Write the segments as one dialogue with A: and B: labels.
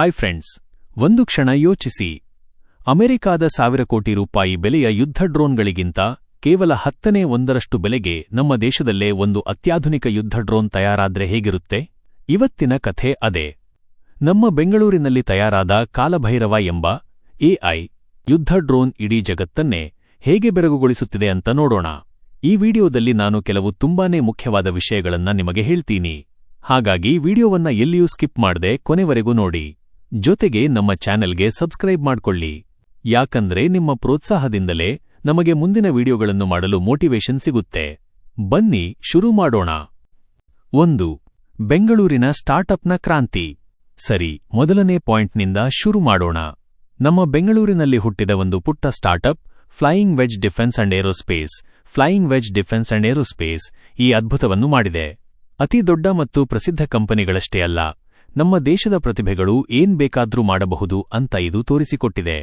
A: I friends ಒಂದು ಕ್ಷಣ ಯೋಚಿಸಿ. ಅಮೆರಿಕಾದ ಸಾವಿರ ಕೋಟಿ ರೂಪಾಯಿ ಬೆಲೆಯ ಯುದ್ಧ ಡ್ರೋನ್ಗಳಿಗಿಂತ ಕೇವಲ ಹತ್ತನೇ ಒಂದರಷ್ಟು ಬೆಲೆಗೆ ನಮ್ಮ ದೇಶದಲ್ಲೇ ಒಂದು ಅತ್ಯಾಧುನಿಕ ಯುದ್ಧ ಡ್ರೋನ್ ತಯಾರಾದ್ರೆ ಹೇಗಿರುತ್ತೆ? ಇವತ್ತಿನ ಕಥೆ ಅದೇ. ನಮ್ಮ ಬೆಂಗಳೂರಿನಲ್ಲಿ ತಯಾರಾದ ಕಾಲಭೈರವ ಎಂಬ ಎಐ ಯುದ್ಧ ಡ್ರೋನ್ ಇಡೀ ಜಗತ್ತನ್ನೇ ಹೇಗೆ ಬೆರಗುಗೊಳಿಸುತ್ತಿದೆ ಅಂತ ನೋಡೋಣ. ಈ ವಿಡಿಯೋದಲ್ಲಿ ನಾನು ಕೆಲವು ತುಂಬಾನೇ ಮುಖ್ಯವಾದ ವಿಷಯಗಳನ್ನ ನಿಮಗೆ ಹೇಳ್ತೀನಿ. ಹಾಗಾಗಿ ವಿಡಿಯೋವನ್ನ ಎಲ್ಲಿಯೂ ಸ್ಕಿಪ್ ಮಾಡದೆ ಕೊನೆವರೆಗೂ ನೋಡಿ. ಜೊತೆಗೆ ನಮ್ಮ ಚಾನೆಲ್ಗೆ ಸಬ್ಸ್ಕ್ರೈಬ್ ಮಾಡ್ಕೊಳ್ಳಿ. ಯಾಕಂದ್ರೆ ನಿಮ್ಮ ಪ್ರೋತ್ಸಾಹದಿಂದಲೇ ನಮಗೆ ಮುಂದಿನ ವಿಡಿಯೋಗಳನ್ನು ಮಾಡಲು ಮೋಟಿವೇಶನ್ ಸಿಗುತ್ತೆ. ಬನ್ನಿ ಶುರು ಮಾಡೋಣ. ಒಂದು, ಬೆಂಗಳೂರಿನ ಸ್ಟಾರ್ಟ್ಅಪ್ನ ಕ್ರಾಂತಿ. ಸರಿ, ಮೊದಲನೇ ಪಾಯಿಂಟ್ನಿಂದ ಶುರು ಮಾಡೋಣ. ನಮ್ಮ ಬೆಂಗಳೂರಿನಲ್ಲಿ ಹುಟ್ಟಿದ ಒಂದು ಪುಟ್ಟ startup, flying wedge defence and aerospace. Flying wedge defence and aerospace ಈ ಅದ್ಭುತವನ್ನು ಮಾಡಿದೆ. ಅತಿ ದೊಡ್ಡ ಮತ್ತು ಪ್ರಸಿದ್ಧ ಕಂಪನಿಗಳಷ್ಟೇ ಅಲ್ಲ ನಮ್ಮ ದೇಶದ ಪ್ರತಿಭೆಗಳು ಏನ್ ಬೇಕಾದ್ರೂ ಮಾಡಬಹುದು ಅಂತ ಇದು ತೋರಿಸಿಕೊಟ್ಟಿದೆ.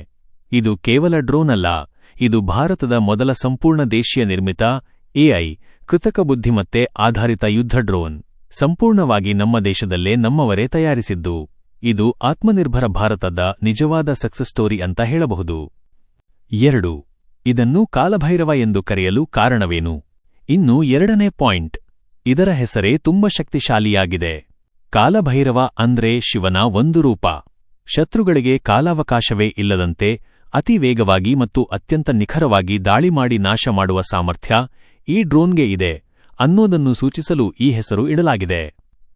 A: ಇದು ಕೇವಲ ಡ್ರೋನ್ ಅಲ್ಲ, ಇದು ಭಾರತದ ಮೊದಲ ಸಂಪೂರ್ಣ ದೇಶೀಯ ನಿರ್ಮಿತ ಎಐ ಕೃತಕ ಬುದ್ಧಿಮತ್ತೆ ಆಧಾರಿತ ಯುದ್ಧ ಡ್ರೋನ್. ಸಂಪೂರ್ಣವಾಗಿ ನಮ್ಮ ದೇಶದಲ್ಲೇ ನಮ್ಮವರೇ ತಯಾರಿಸಿದ್ದು. ಇದು ಆತ್ಮನಿರ್ಭರ ಭಾರತದ ನಿಜವಾದ ಸಕ್ಸಸ್ ಸ್ಟೋರಿ ಅಂತ ಹೇಳಬಹುದು. ಎರಡು, ಇದನ್ನು ಕಾಲಭೈರವ ಎಂದು ಕರೆಯಲು ಕಾರಣವೇನು? ಇನ್ನು ಎರಡನೇ ಪಾಯಿಂಟ್, ಇದರ ಹೆಸರೇ ತುಂಬ ಶಕ್ತಿಶಾಲಿಯಾಗಿದೆ. ಕಾಲಭೈರವ ಅಂದ್ರೆ ಶಿವನ ಒಂದು ರೂಪ. ಶತ್ರುಗಳಿಗೆ ಕಾಲಾವಕಾಶವೇ ಇಲ್ಲದಂತೆ ಅತಿ ವೇಗವಾಗಿ ಮತ್ತು ಅತ್ಯಂತ ನಿಖರವಾಗಿ ದಾಳಿ ಮಾಡಿ ನಾಶ ಮಾಡುವ ಸಾಮರ್ಥ್ಯ ಈ ಡ್ರೋನ್ಗೆ ಇದೆ ಅನ್ನೋದನ್ನು ಸೂಚಿಸಲು ಈ ಹೆಸರು ಇಡಲಾಗಿದೆ.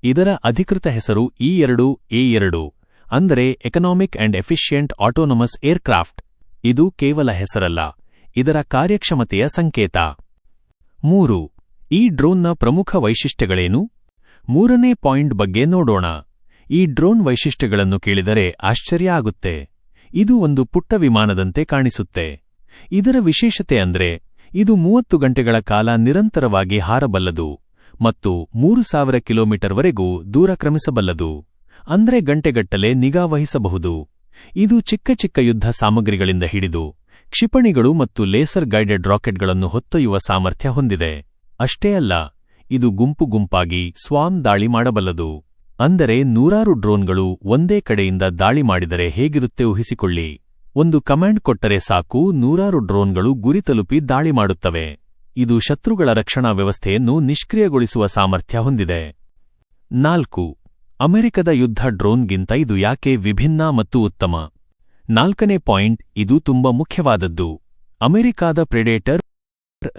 A: ಇದರ ಅಧಿಕೃತ ಹೆಸರು ಈ ಎರಡು, ಎ ಎರಡು, ಅಂದರೆ economic and efficient autonomous aircraft. ಇದು ಕೇವಲ ಹೆಸರಲ್ಲ, ಇದರ ಕಾರ್ಯಕ್ಷಮತೆಯ ಸಂಕೇತ. ಮೂರು, ಈ ಡ್ರೋನ್ನ ಪ್ರಮುಖ ವೈಶಿಷ್ಟ್ಯಗಳೇನು? ಮೂರನೇ ಪಾಯಿಂಟ್ ಬಗ್ಗೆ ನೋಡೋಣ. ಈ ಡ್ರೋನ್ ವೈಶಿಷ್ಟ್ಯಗಳನ್ನು ಕೇಳಿದರೆ ಆಶ್ಚರ್ಯ ಆಗುತ್ತೆ. ಇದು ಒಂದು ಪುಟ್ಟ ವಿಮಾನದಂತೆ ಕಾಣಿಸುತ್ತೆ. ಇದರ ವಿಶೇಷತೆ ಅಂದ್ರೆ, ಇದು ಮೂವತ್ತು ಗಂಟೆಗಳ ಕಾಲ ನಿರಂತರವಾಗಿ ಹಾರಬಲ್ಲದು ಮತ್ತು ಮೂರು ಸಾವಿರ ಕಿಲೋಮೀಟರ್ವರೆಗೂ ದೂರ ಕ್ರಮಿಸಬಲ್ಲದು. ಅಂದ್ರೆ ಗಂಟೆಗಟ್ಟಲೆ ನಿಗಾವಹಿಸಬಹುದು ಇದು ಚಿಕ್ಕ ಚಿಕ್ಕ ಯುದ್ಧ ಸಾಮಗ್ರಿಗಳಿಂದ ಹಿಡಿದು, ಕ್ಷಿಪಣಿಗಳು ಮತ್ತು ಲೇಸರ್ ಗೈಡೆಡ್ ರಾಕೆಟ್ಗಳನ್ನು ಹೊತ್ತೊಯ್ಯುವ ಸಾಮರ್ಥ್ಯ ಹೊಂದಿದೆ. ಅಷ್ಟೇ ಅಲ್ಲ ಇದು ಗುಂಪು ಗುಂಪಾಗಿ ಸ್ವಾಮ್ ದಾಳಿ ಮಾಡಬಲ್ಲದು. ಅಂದರೆ ನೂರಾರು ಡ್ರೋನ್ಗಳು ಒಂದೇ ಕಡೆಯಿಂದ ದಾಳಿ ಮಾಡಿದರೆ ಹೇಗಿರುತ್ತೆ ಊಹಿಸಿಕೊಳ್ಳಿ. ಒಂದು ಕಮಾಂಡ್ ಕೊಟ್ಟರೆ ಸಾಕು, ನೂರಾರು ಡ್ರೋನ್ಗಳು ಗುರಿ ತಲುಪಿ ದಾಳಿ ಮಾಡುತ್ತವೆ. ಇದು ಶತ್ರುಗಳ ರಕ್ಷಣಾ ವ್ಯವಸ್ಥೆಯನ್ನು ನಿಷ್ಕ್ರಿಯಗೊಳಿಸುವ ಸಾಮರ್ಥ್ಯ ಹೊಂದಿದೆ. ನಾಲ್ಕು, ಅಮೆರಿಕದ ಯುದ್ಧ ಡ್ರೋನ್ಗಿಂತ ಇದು ಯಾಕೆ ವಿಭಿನ್ನ ಮತ್ತು ಉತ್ತಮ? ನಾಲ್ಕನೇ ಪಾಯಿಂಟ್, ಇದು ತುಂಬಾ ಮುಖ್ಯವಾದದ್ದು. ಅಮೆರಿಕಾದ ಪ್ರೆಡೇಟರ್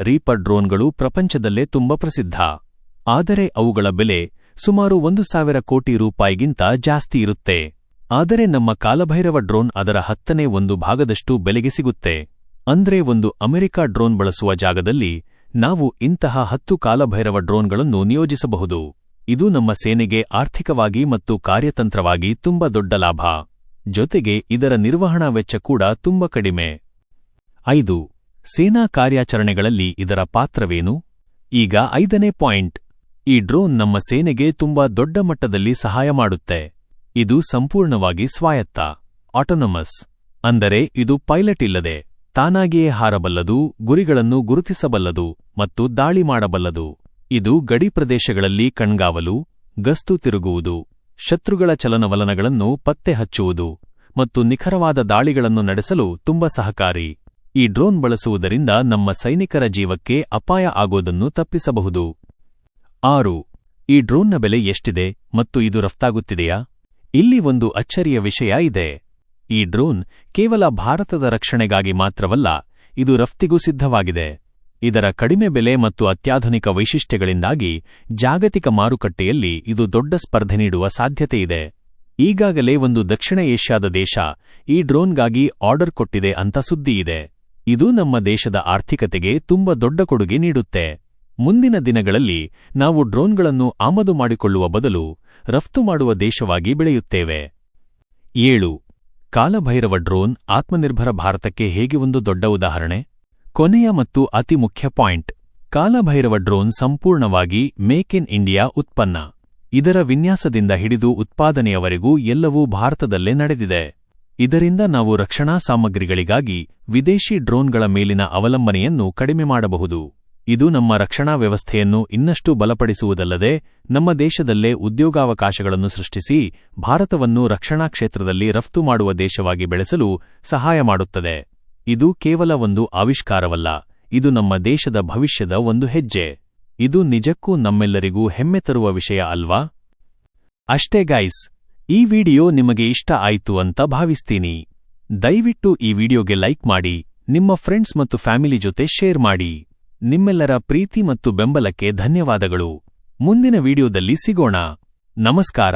A: ರೀಪರ್ ಡ್ರೋನ್ಗಳು ಪ್ರಪಂಚದಲ್ಲೇ ತುಂಬ ಪ್ರಸಿದ್ಧ. ಆದರೆ ಅವುಗಳ ಬೆಲೆ ಸುಮಾರು ಒಂದು ಸಾವಿರ ಕೋಟಿ ರೂಪಾಯಿಗಿಂತ ಜಾಸ್ತಿ ಇರುತ್ತೆ. ಆದರೆ ನಮ್ಮ ಕಾಲಭೈರವ ಡ್ರೋನ್ ಅದರ ಹತ್ತನೇ ಒಂದು ಭಾಗದಷ್ಟು ಬೆಲೆಗೆ ಸಿಗುತ್ತೆ. ಅಂದ್ರೆ ಒಂದು ಅಮೆರಿಕ ಡ್ರೋನ್ ಬಳಸುವ ಜಾಗದಲ್ಲಿ ನಾವು ಇಂತಹ ಹತ್ತು ಕಾಲಭೈರವ ಡ್ರೋನ್ಗಳನ್ನು ನಿಯೋಜಿಸಬಹುದು. ಇದು ನಮ್ಮ ಸೇನೆಗೆ ಆರ್ಥಿಕವಾಗಿ ಮತ್ತು ಕಾರ್ಯತಂತ್ರವಾಗಿ ತುಂಬ ದೊಡ್ಡ ಲಾಭ. ಜೊತೆಗೆ ಇದರ ನಿರ್ವಹಣಾ ವೆಚ್ಚ ಕೂಡ ತುಂಬ ಕಡಿಮೆ. ಐದು ಸೇನಾ ಕಾರ್ಯಾಚರಣೆಗಳಲ್ಲಿ ಇದರ ಪಾತ್ರವೇನು? ಈಗ ಐದನೇ ಪಾಯಿಂಟ್. ಈ ಡ್ರೋನ್ ನಮ್ಮ ಸೇನೆಗೆ ತುಂಬಾ ದೊಡ್ಡ ಮಟ್ಟದಲ್ಲಿ ಸಹಾಯ ಮಾಡುತ್ತೆ. ಇದು ಸಂಪೂರ್ಣವಾಗಿ ಸ್ವಾಯತ್ತ, ಆಟೋನಮಸ್. ಅಂದರೆ ಇದು ಪೈಲಟ್ ಇಲ್ಲದೆ, ತಾನಾಗಿಯೇ ಹಾರಬಲ್ಲದು, ಗುರಿಗಳನ್ನು ಗುರುತಿಸಬಲ್ಲದು ಮತ್ತು ದಾಳಿ ಮಾಡಬಲ್ಲದು. ಇದು ಗಡಿ ಪ್ರದೇಶಗಳಲ್ಲಿ ಕಣ್ಗಾವಲು, ಗಸ್ತು ತಿರುಗುವುದು, ಶತ್ರುಗಳ ಚಲನವಲನಗಳನ್ನು ಪತ್ತೆ ಹಚ್ಚುವುದು ಮತ್ತು ನಿಖರವಾದ ದಾಳಿಗಳನ್ನು ನಡೆಸಲು ತುಂಬ ಸಹಕಾರಿ. ಈ ಡ್ರೋನ್ ಬಳಸುವುದರಿಂದ ನಮ್ಮ ಸೈನಿಕರ ಜೀವಕ್ಕೆ ಅಪಾಯ ಆಗೋದನ್ನು ತಪ್ಪಿಸಬಹುದು. ಆರು, ಈ ಡ್ರೋನ್ನ ಬೆಲೆ ಎಷ್ಟಿದೆ ಮತ್ತು ಇದು ರಫ್ತಾಗುತ್ತಿದೆಯಾ? ಇಲ್ಲಿ ಒಂದು ಅಚ್ಚರಿಯ ವಿಷಯ ಇದೆ. ಈ ಡ್ರೋನ್ ಕೇವಲ ಭಾರತದ ರಕ್ಷಣೆಗಾಗಿ ಮಾತ್ರವಲ್ಲ, ಇದು ರಫ್ತಿಗೂ ಸಿದ್ಧವಾಗಿದೆ. ಇದರ ಕಡಿಮೆ ಬೆಲೆ ಮತ್ತು ಅತ್ಯಾಧುನಿಕ ವೈಶಿಷ್ಟ್ಯಗಳಿಂದಾಗಿ ಜಾಗತಿಕ ಮಾರುಕಟ್ಟೆಯಲ್ಲಿ ಇದು ದೊಡ್ಡ ಸ್ಪರ್ಧೆ ನೀಡುವ ಸಾಧ್ಯತೆಯಿದೆ. ಈಗಾಗಲೇ ಒಂದು ದಕ್ಷಿಣ ಏಷ್ಯಾದ ದೇಶ ಈ ಡ್ರೋನ್ಗಾಗಿ ಆರ್ಡರ್ ಕೊಟ್ಟಿದೆ ಅಂತ ಸುದ್ದಿಯಿದೆ. ಇದು ನಮ್ಮ ದೇಶದ ಆರ್ಥಿಕತೆಗೆ ತುಂಬ ದೊಡ್ಡ ಕೊಡುಗೆ ನೀಡುತ್ತೆ. ಮುಂದಿನ ದಿನಗಳಲ್ಲಿ ನಾವು ಡ್ರೋನ್ಗಳನ್ನು ಆಮದು ಮಾಡಿಕೊಳ್ಳುವ ಬದಲು ರಫ್ತು ಮಾಡುವ ದೇಶವಾಗಿ ಬೆಳೆಯುತ್ತೇವೆ. ಏಳು. ಕಾಲಭೈರವ ಡ್ರೋನ್ ಆತ್ಮನಿರ್ಭರ ಭಾರತಕ್ಕೆ ಹೇಗೆ ಒಂದು ದೊಡ್ಡ ಉದಾಹರಣೆ? ಕೊನೆಯ ಮತ್ತು ಅತಿ ಮುಖ್ಯ ಪಾಯಿಂಟ್. ಕಾಲಭೈರವ ಡ್ರೋನ್ ಸಂಪೂರ್ಣವಾಗಿ ಮೇಕ್ ಇನ್ ಇಂಡಿಯಾ ಉತ್ಪನ್ನ. ಇದರ ವಿನ್ಯಾಸದಿಂದ ಹಿಡಿದು ಉತ್ಪಾದನೆಯವರೆಗೂ ಎಲ್ಲವೂ ಭಾರತದಲ್ಲೇ ನಡೆದಿದೆ. ಇದರಿಂದ ನಾವು ರಕ್ಷಣಾ ಸಾಮಗ್ರಿಗಳಿಗಾಗಿ ವಿದೇಶಿ ಡ್ರೋನ್ಗಳ ಮೇಲಿನ ಅವಲಂಬನೆಯನ್ನು ಕಡಿಮೆ ಮಾಡಬಹುದು. ಇದು ನಮ್ಮ ರಕ್ಷಣಾ ವ್ಯವಸ್ಥೆಯನ್ನು ಇನ್ನಷ್ಟು ಬಲಪಡಿಸುವುದಲ್ಲದೆ, ನಮ್ಮ ದೇಶದಲ್ಲೇ ಉದ್ಯೋಗಾವಕಾಶಗಳನ್ನು ಸೃಷ್ಟಿಸಿ ಭಾರತವನ್ನು ರಕ್ಷಣಾ ಕ್ಷೇತ್ರದಲ್ಲಿ ರಫ್ತು ಮಾಡುವ ದೇಶವಾಗಿ ಬೆಳೆಸಲು ಸಹಾಯ ಮಾಡುತ್ತದೆ. ಇದು ಕೇವಲ ಒಂದು ಆವಿಷ್ಕಾರವಲ್ಲ, ಇದು ನಮ್ಮ ದೇಶದ ಭವಿಷ್ಯದ ಒಂದು ಹೆಜ್ಜೆ. ಇದು ನಿಜಕ್ಕೂ ನಮ್ಮೆಲ್ಲರಿಗೂ ಹೆಮ್ಮೆ ತರುವ ವಿಷಯ ಅಲ್ವಾ? ಅಷ್ಟೇ ಗೈಸ್ ಈ ವಿಡಿಯೋ ನಿಮಗೆ ಇಷ್ಟ ಆಯಿತು ಅಂತ ಭಾವಿಸ್ತೀನಿ. ದಯವಿಟ್ಟು ಈ ವಿಡಿಯೋಗೆ ಲೈಕ್ ಮಾಡಿ, ನಿಮ್ಮ ಫ್ರೆಂಡ್ಸ್ ಮತ್ತು ಫ್ಯಾಮಿಲಿ ಜೊತೆ ಶೇರ್ ಮಾಡಿ. ನಿಮ್ಮೆಲ್ಲರ ಪ್ರೀತಿ ಮತ್ತು ಬೆಂಬಲಕ್ಕೆ ಧನ್ಯವಾದಗಳು. ಮುಂದಿನ ವಿಡಿಯೋದಲ್ಲಿ ಸಿಗೋಣ. ನಮಸ್ಕಾರ.